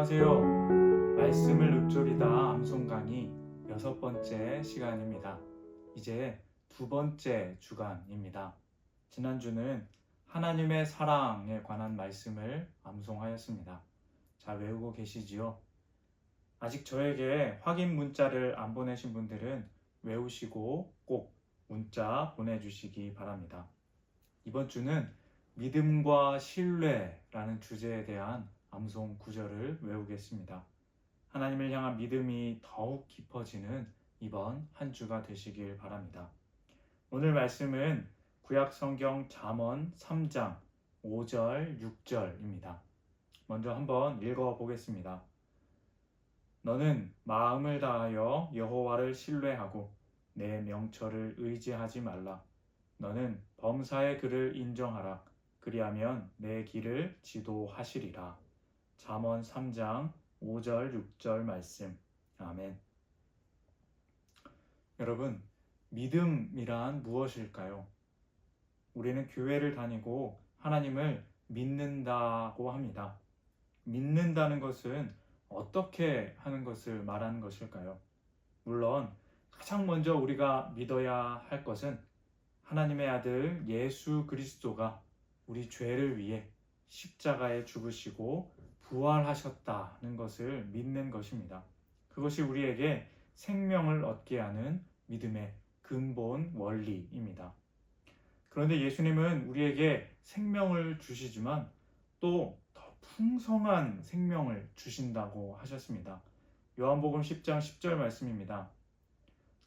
안녕하세요. 말씀을 읊조리다 암송 강의 여섯 번째 시간입니다. 이제 두 번째 주간입니다. 지난주는 하나님의 사랑에 관한 말씀을 암송하였습니다. 잘 외우고 계시지요? 아직 저에게 확인 문자를 안 보내신 분들은 외우시고 꼭 문자 보내주시기 바랍니다. 이번 주는 믿음과 신뢰라는 주제에 대한 암송 구절을 외우겠습니다. 하나님을 향한 믿음이 더욱 깊어지는 이번 한 주가 되시길 바랍니다. 오늘 말씀은 구약 성경 잠언 3장 5절 6절입니다. 먼저 한번 읽어 보겠습니다. 너는 마음을 다하여 여호와를 신뢰하고 내 명철을 의지하지 말라. 너는 범사의 글을 인정하라. 그리하면 내 길을 지도하시리라. 잠언 3장 5절 6절 말씀. 아멘. 여러분, 믿음이란 무엇일까요? 우리는 교회를 다니고 하나님을 믿는다고 합니다. 믿는다는 것은 어떻게 하는 것을 말하는 것일까요? 물론 가장 먼저 우리가 믿어야 할 것은 하나님의 아들 예수 그리스도가 우리 죄를 위해 십자가에 죽으시고 부활하셨다는 것을 믿는 것입니다. 그것이 우리에게 생명을 얻게 하는 믿음의 근본 원리입니다. 그런데 예수님은 우리에게 생명을 주시지만 또 더 풍성한 생명을 주신다고 하셨습니다. 요한복음 10장 10절 말씀입니다.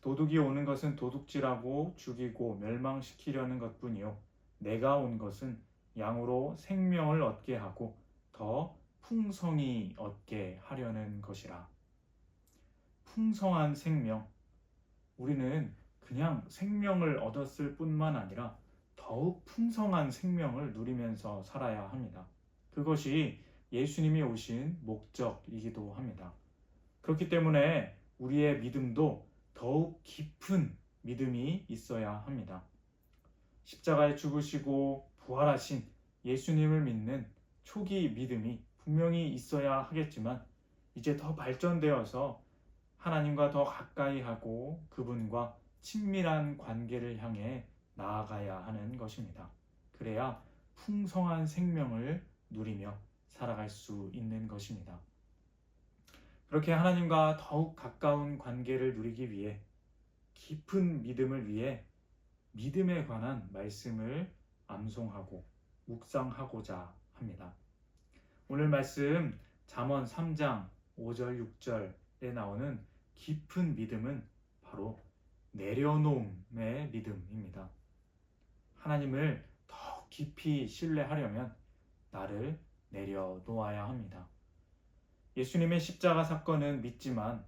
도둑이 오는 것은 도둑질하고 죽이고 멸망시키려는 것뿐이요. 내가 온 것은 양으로 생명을 얻게 하고 더 풍성히 얻게 하려는 것이라. 풍성한 생명. 우리는 그냥 생명을 얻었을 뿐만 아니라 더욱 풍성한 생명을 누리면서 살아야 합니다. 그것이 예수님이 오신 목적이기도 합니다. 그렇기 때문에 우리의 믿음도 더욱 깊은 믿음이 있어야 합니다. 십자가에 죽으시고 부활하신 예수님을 믿는 초기 믿음이 분명히 있어야 하겠지만 이제 더 발전되어서 하나님과 더 가까이 하고 그분과 친밀한 관계를 향해 나아가야 하는 것입니다. 그래야 풍성한 생명을 누리며 살아갈 수 있는 것입니다. 그렇게 하나님과 더욱 가까운 관계를 누리기 위해 깊은 믿음을 위해 믿음에 관한 말씀을 암송하고 묵상하고자 합니다. 오늘 말씀 잠언 3장 5절 6절에 나오는 깊은 믿음은 바로 내려놓음의 믿음입니다. 하나님을 더 깊이 신뢰하려면 나를 내려놓아야 합니다. 예수님의 십자가 사건은 믿지만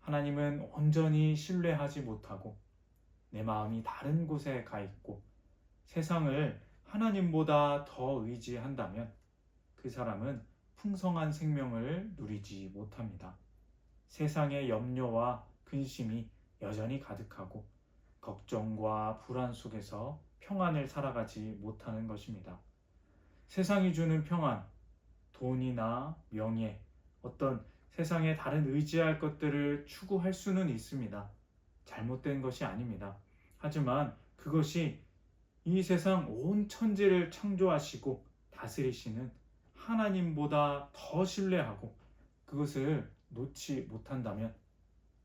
하나님은 온전히 신뢰하지 못하고 내 마음이 다른 곳에 가 있고 세상을 하나님보다 더 의지한다면 그 사람은 풍성한 생명을 누리지 못합니다. 세상의 염려와 근심이 여전히 가득하고 걱정과 불안 속에서 평안을 살아가지 못하는 것입니다. 세상이 주는 평안, 돈이나 명예, 어떤 세상의 다른 의지할 것들을 추구할 수는 있습니다. 잘못된 것이 아닙니다. 하지만 그것이 이 세상 온 천지를 창조하시고 다스리시는 하나님보다 더 신뢰하고 그것을 놓지 못한다면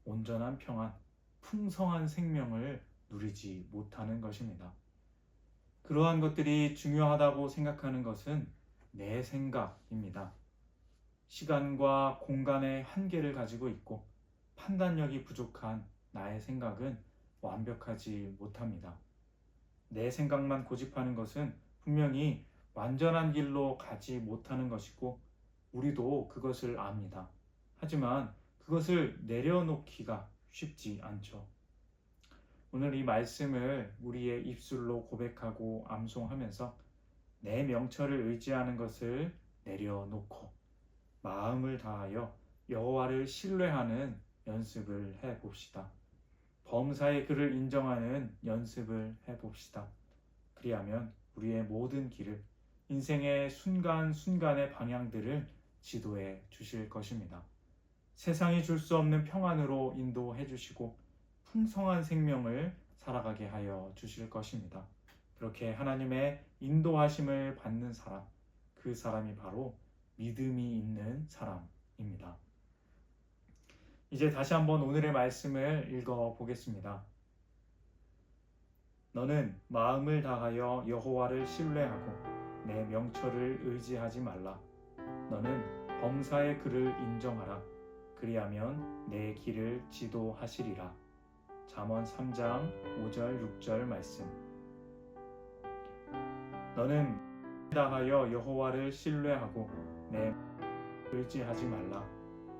온전한 평안, 풍성한 생명을 누리지 못하는 것입니다. 그러한 것들이 중요하다고 생각하는 것은 내 생각입니다. 시간과 공간의 한계를 가지고 있고 판단력이 부족한 나의 생각은 완벽하지 못합니다. 내 생각만 고집하는 것은 분명히 완전한 길로 가지 못하는 것이고 우리도 그것을 압니다. 하지만 그것을 내려놓기가 쉽지 않죠. 오늘 이 말씀을 우리의 입술로 고백하고 암송하면서 내 명철을 의지하는 것을 내려놓고 마음을 다하여 여호와를 신뢰하는 연습을 해 봅시다. 범사의 그를 인정하는 연습을 해 봅시다. 그리하면 우리의 모든 길을 인생의 순간순간의 방향들을 지도해 주실 것입니다. 세상이 줄 수 없는 평안으로 인도해 주시고 풍성한 생명을 살아가게 하여 주실 것입니다. 그렇게 하나님의 인도하심을 받는 사람, 그 사람이 바로 믿음이 있는 사람입니다. 이제 다시 한번 오늘의 말씀을 읽어 보겠습니다. 너는 마음을 다하여 여호와를 신뢰하고 내 명철을 의지하지 말라. 너는 범사의 그를 인정하라. 그리하면 내 길을 지도하시리라. 잠언 3장 5절 6절 말씀. 너는 다하여 여호와를 신뢰하고 내 의지하지 말라.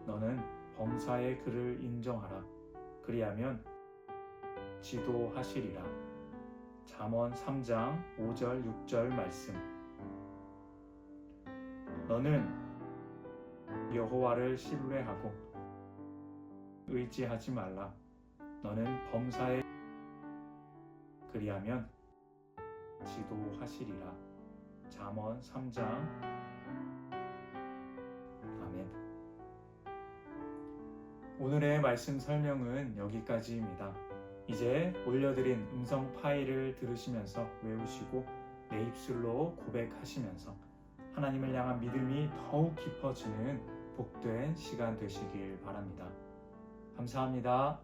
너는 범사의 그를 인정하라. 그리하면 지도하시리라. 잠언 3장 5절 6절 말씀. 너는 여호와를 신뢰하고 의지하지 말라. 너는 범사에 그리하면 지도하시리라. 잠언 3장 아멘. 오늘의 말씀 설명은 여기까지입니다. 이제 올려드린 음성 파일을 들으시면서 외우시고 내 입술로 고백하시면서 하나님을 향한 믿음이 더욱 깊어지는 복된 시간 되시길 바랍니다. 감사합니다.